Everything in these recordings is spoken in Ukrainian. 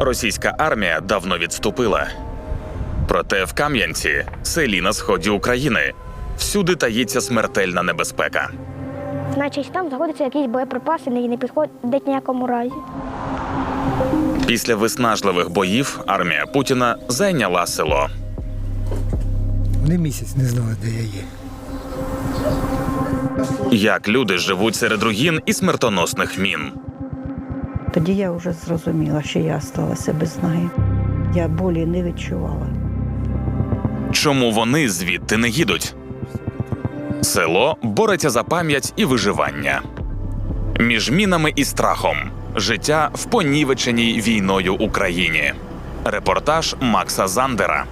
Російська армія давно відступила. Проте в Кам'янці, селі на сході України, всюди таїться смертельна небезпека. Значить, там знаходяться якісь боєприпаси, і не підходять ніякому разі. Після виснажливих боїв армія Путіна зайняла село. Вони місяць не знали, де я є. Як люди живуть серед руїн і смертоносних мін. Тоді я вже зрозуміла, що я сталася без ноги. Я болі не відчувала. Чому вони звідти не їдуть? Село бореться за пам'ять і виживання. Між мінами і страхом. Життя в понівеченій війною Україні. Репортаж Макса Зандера.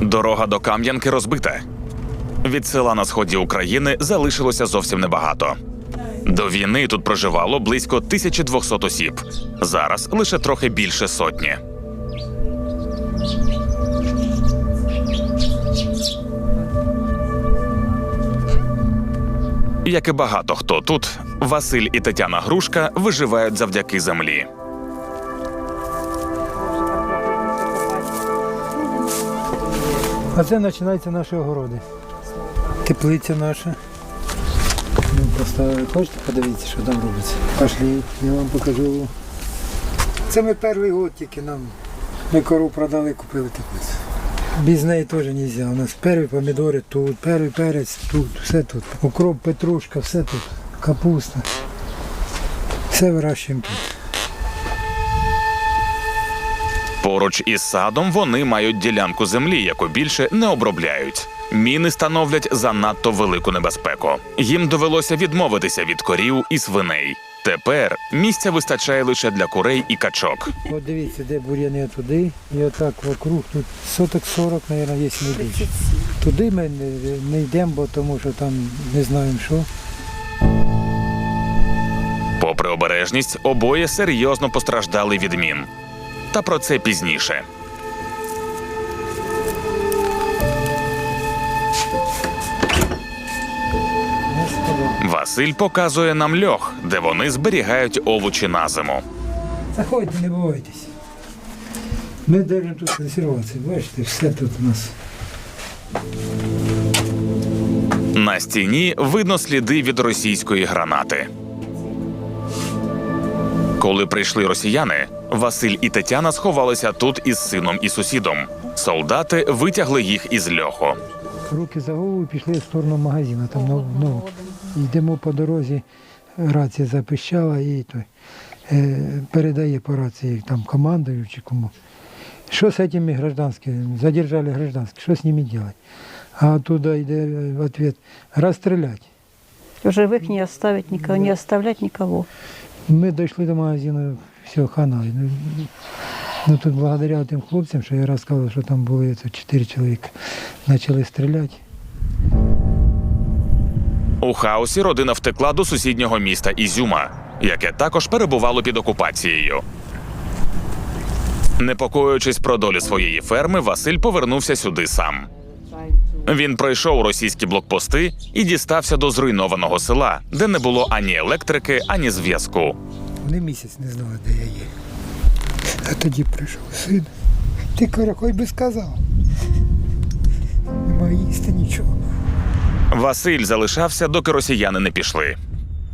Дорога до Кам'янки розбита. Від села на сході України залишилося зовсім небагато. До війни тут проживало близько 1200 осіб. Зараз лише трохи більше сотні. Як і багато хто тут, Василь і Тетяна Грушка виживають завдяки землі. А це починаються наші огороди. Теплиця наша. Ну, просто хочете подивитися, що там робиться? Пошли, я вам покажу. Це ми перший год тільки нам. Ми кору продали, купили теплицю. Без неї теж не можна. У нас перві помідори тут, перший перець тут, все тут. Укроп, петрушка, все тут. Капуста. Все вирощуємо тут. Поруч із садом вони мають ділянку землі, яку більше не обробляють. Міни становлять занадто велику небезпеку. Їм довелося відмовитися від корів і свиней. Тепер місця вистачає лише для курей і качок. От дивіться, де бур'яни туди, і отак вокруг тут соток 40, мабуть, є не більше. Туди ми не, не йдемо, бо тому що там не знаємо що. Попри обережність, обоє серйозно постраждали від мін. Та про це пізніше. Василь показує нам льох, де вони зберігають овочі на зиму. Заходьте, не бойтесь. Ми держимо тут консервацію. Бачите, все тут у нас. На стіні видно сліди від російської гранати. Коли прийшли росіяни, Василь і Тетяна сховалися тут із сином і сусідом. Солдати витягли їх із льоху. Руки за голову пішли в сторону магазину. Там ну, ну, йдемо по дорозі, рація запищала і той, е, передає по рації там командою чи кому. Що з цими гражданськими? Задержали гражданських, що з ними робити? А оттуда йде в ответ розстрілять. Живих не оставить никого, не оставлять никого. Ми дійшли до магазину, все, хана. Ну, тут благодаря тим хлопцям, що я розказував, що там були це, чотири чоловіка, почали стріляти. У хаосі родина втекла до сусіднього міста Ізюма, яке також перебувало під окупацією. Непокоюючись про долю своєї ферми, Василь повернувся сюди сам. Він пройшов російські блокпости і дістався до зруйнованого села, де не було ані електрики, ані зв'язку. Вони місяць не знали, де я є. А тоді прийшов син. Ти каже, хоч би сказав. Нема їсти нічого. Василь залишався, доки росіяни не пішли.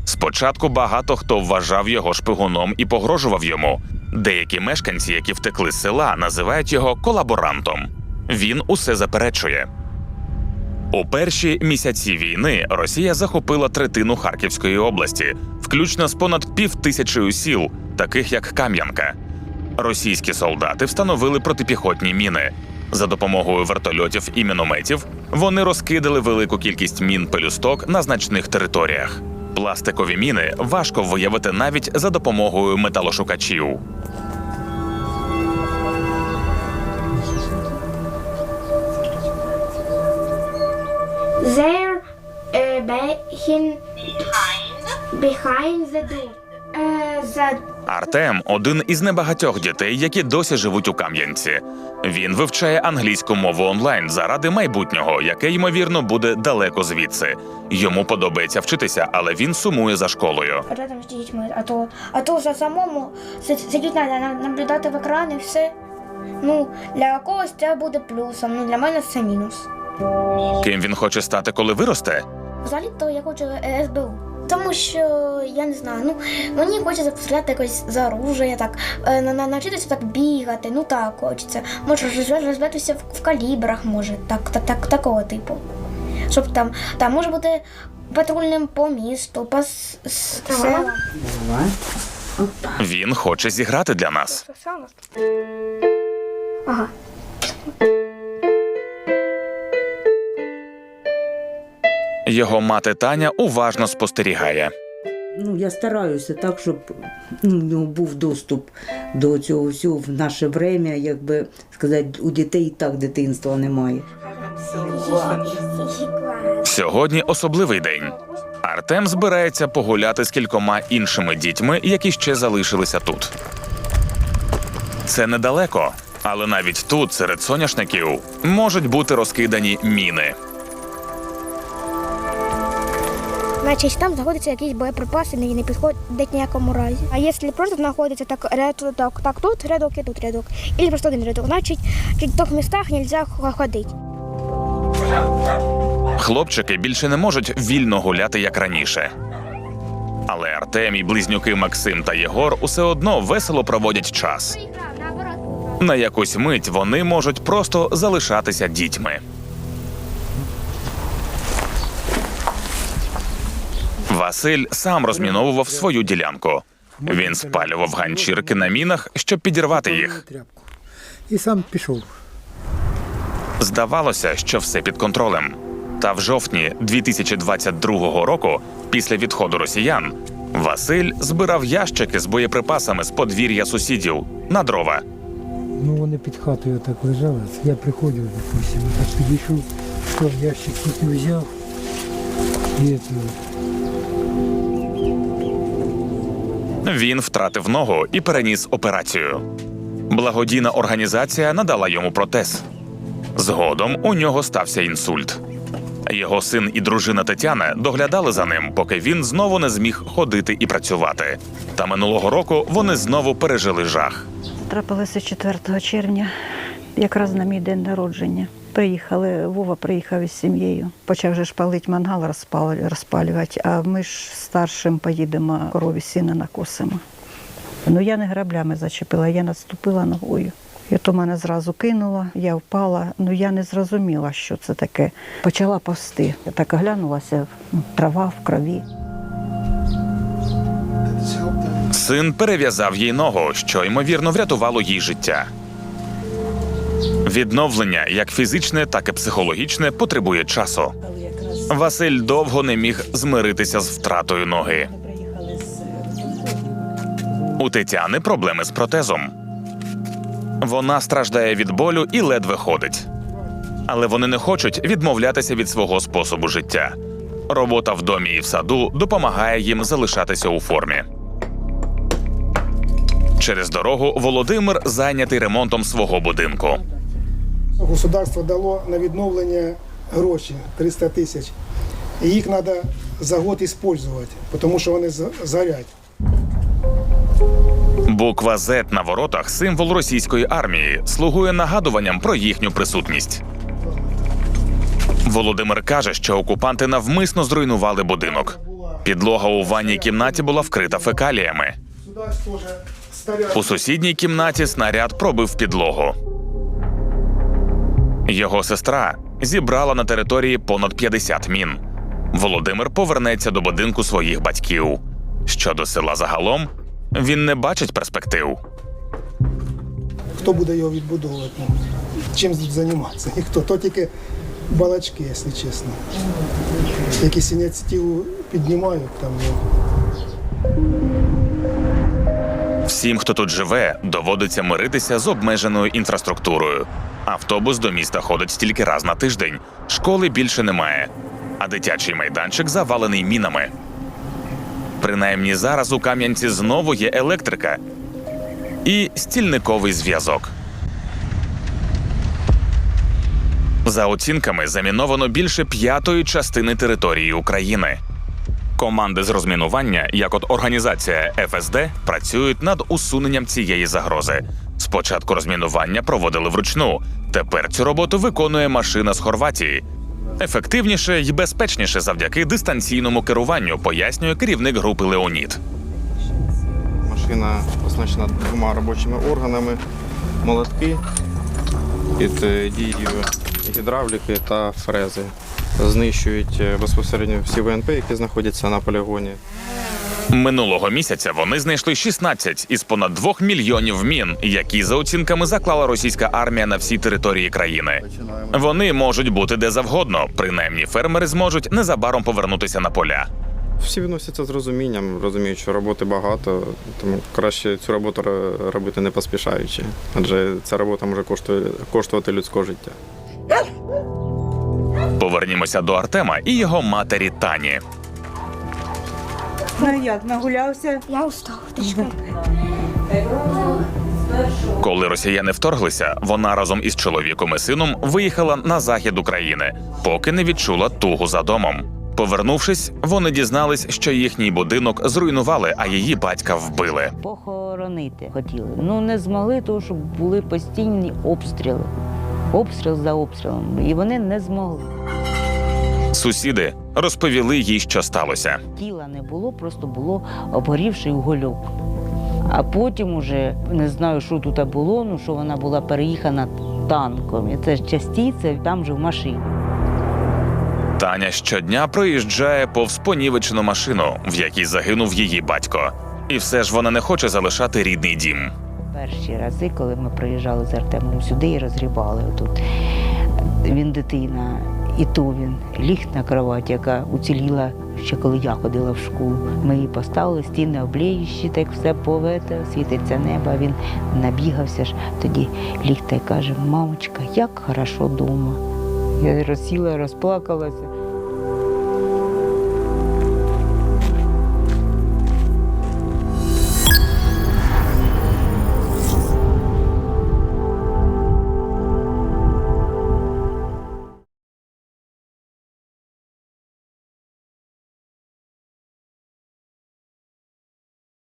Спочатку багато хто вважав його шпигуном і погрожував йому. Деякі мешканці, які втекли з села, називають його колаборантом. Він усе заперечує. У перші місяці війни Росія захопила третину Харківської області, включно з понад півтисячею сіл, таких як Кам'янка. Російські солдати встановили протипіхотні міни. За допомогою вертольотів і мінометів вони розкидали велику кількість мін пелюсток на значних територіях. Пластикові міни важко виявити навіть за допомогою металошукачів. They're uh, behind, behind the door. Е, Артем один із небагатьох дітей, які досі живуть у Кам'янці. Він вивчає англійську мову онлайн заради майбутнього, яке ймовірно буде далеко звідси. Йому подобається вчитися, але він сумує за школою. рядом з дітьми, а то, а то за самому сид- сидіти треба наблюдати в екран і все. Ну, для когось це буде плюсом, ну для мене це мінус. Ким він хоче стати, коли виросте? Взагалі то я хочу е, СБУ. Тому що я не знаю, ну мені хочеться постріляти якось за оружие, так е, на- на- навчитися так бігати, ну так хочеться. Може роз- розбиратися в, в калібрах, може, так, так, так, такого типу. Щоб там, там може бути патрульним по місту, по с- с- селам. Він хоче зіграти для нас. Ага. Його мати Таня уважно спостерігає. Ну, я стараюся так, щоб ну, був доступ до цього всього в наше время, якби сказати, у дітей і так дитинства немає. Сьогодні особливий день. Артем збирається погуляти з кількома іншими дітьми, які ще залишилися тут. Це недалеко, але навіть тут, серед соняшників, можуть бути розкидані міни. Значить, там знаходяться якісь боєприпаси, не підходять ніякому разі. А якщо просто знаходиться так рядок, так, так тут рядок і тут рядок, або просто один рядок, значить в тих містах не можна ходити. Хлопчики більше не можуть вільно гуляти як раніше. Але Артем і близнюки Максим та Єгор усе одно весело проводять час. На якусь мить вони можуть просто залишатися дітьми. Василь сам розміновував свою ділянку. Він спалював ганчірки на мінах, щоб підірвати їх. І сам пішов. Здавалося, що все під контролем. Та в жовтні 2022 року, після відходу росіян, Василь збирав ящики з боєприпасами з подвір'я сусідів на дрова. Ну вони під хатою так лежали. Я приходив, допустим, так підійшов, що ящик тут взяв. І це, Він втратив ногу і переніс операцію. Благодійна організація надала йому протез. Згодом у нього стався інсульт. Його син і дружина Тетяна доглядали за ним, поки він знову не зміг ходити і працювати. Та минулого року вони знову пережили жах. Трапилося 4 червня, якраз на мій день народження. Приїхали, Вова приїхав із сім'єю. Почав же ж палить мангал розпал- розпалювати, а ми ж старшим поїдемо корові сіна накосимо. Ну я не граблями зачепила, я наступила ногою. І то мене зразу кинуло, я впала. Ну я не зрозуміла, що це таке. Почала повсти. Я так оглянулася, ну, трава в крові. Син перев'язав їй ногу, що ймовірно врятувало їй життя. Відновлення, як фізичне, так і психологічне, потребує часу. Василь довго не міг змиритися з втратою ноги. У Тетяни проблеми з протезом. Вона страждає від болю і ледве ходить. Але вони не хочуть відмовлятися від свого способу життя. Робота в домі і в саду допомагає їм залишатися у формі. Через дорогу Володимир зайнятий ремонтом свого будинку. Государство дало на відновлення гроші 300 тисяч. І їх треба за год використовувати, тому що вони згорять. Буква Z на воротах символ російської армії, слугує нагадуванням про їхню присутність. Володимир каже, що окупанти навмисно зруйнували будинок. Підлога у ванній кімнаті була вкрита фекаліями. У сусідній кімнаті снаряд пробив підлогу. Його сестра зібрала на території понад 50 мін. Володимир повернеться до будинку своїх батьків. Щодо села загалом, він не бачить перспектив. Хто буде його відбудовувати? Чим займатися? Ніхто. То тільки балачки, якщо чесно. Якісь ініціативу піднімають там. Ну. Всім, хто тут живе, доводиться миритися з обмеженою інфраструктурою. Автобус до міста ходить тільки раз на тиждень, школи більше немає, а дитячий майданчик завалений мінами. Принаймні зараз у Кам'янці знову є електрика і стільниковий зв'язок. За оцінками, заміновано більше п'ятої частини території України. Команди з розмінування, як от організація ФСД, працюють над усуненням цієї загрози. Спочатку розмінування проводили вручну. Тепер цю роботу виконує машина з Хорватії. Ефективніше і безпечніше завдяки дистанційному керуванню, пояснює керівник групи Леонід. Машина оснащена двома робочими органами, молотки під е, дією гідравліки та фрези. Знищують е, безпосередньо всі ВНП, які знаходяться на полігоні. Минулого місяця вони знайшли 16 із понад 2 мільйонів мін, які за оцінками заклала російська армія на всій території країни. Вони можуть бути де завгодно. Принаймні, фермери зможуть незабаром повернутися на поля. Всі відносяться з розумінням, розуміють, що роботи багато, тому краще цю роботу робити не поспішаючи, адже ця робота може коштує, коштувати людського життя. Повернімося до Артема і його матері Тані. Ну як, нагулявся? Я устав. Коли росіяни вторглися, вона разом із чоловіком і сином виїхала на захід України, поки не відчула тугу за домом. Повернувшись, вони дізнались, що їхній будинок зруйнували, а її батька вбили. похоронити хотіли. Ну не змогли, тому що були постійні обстріли. Обстріл за обстрілом. І вони не змогли. Сусіди розповіли їй, що сталося. Тіла не було, просто було обгорівший угольок. А потім уже не знаю, що тут було, ну що вона була переїхана танком. І це ж частіце, там же в машині. Таня щодня проїжджає повз понівечену машину, в якій загинув її батько. І все ж вона не хоче залишати рідний дім. Перші рази, коли ми приїжджали з Артемом сюди і розгрібали тут. Він дитина, і то він ліг на кровать, яка уціліла ще коли я ходила в школу. Ми її поставили, стіни обліючі, так все повете, світиться небо. Він набігався ж. Тоді ліг та й каже: мамочка, як хорошо вдома. Я розсіла, розплакалася.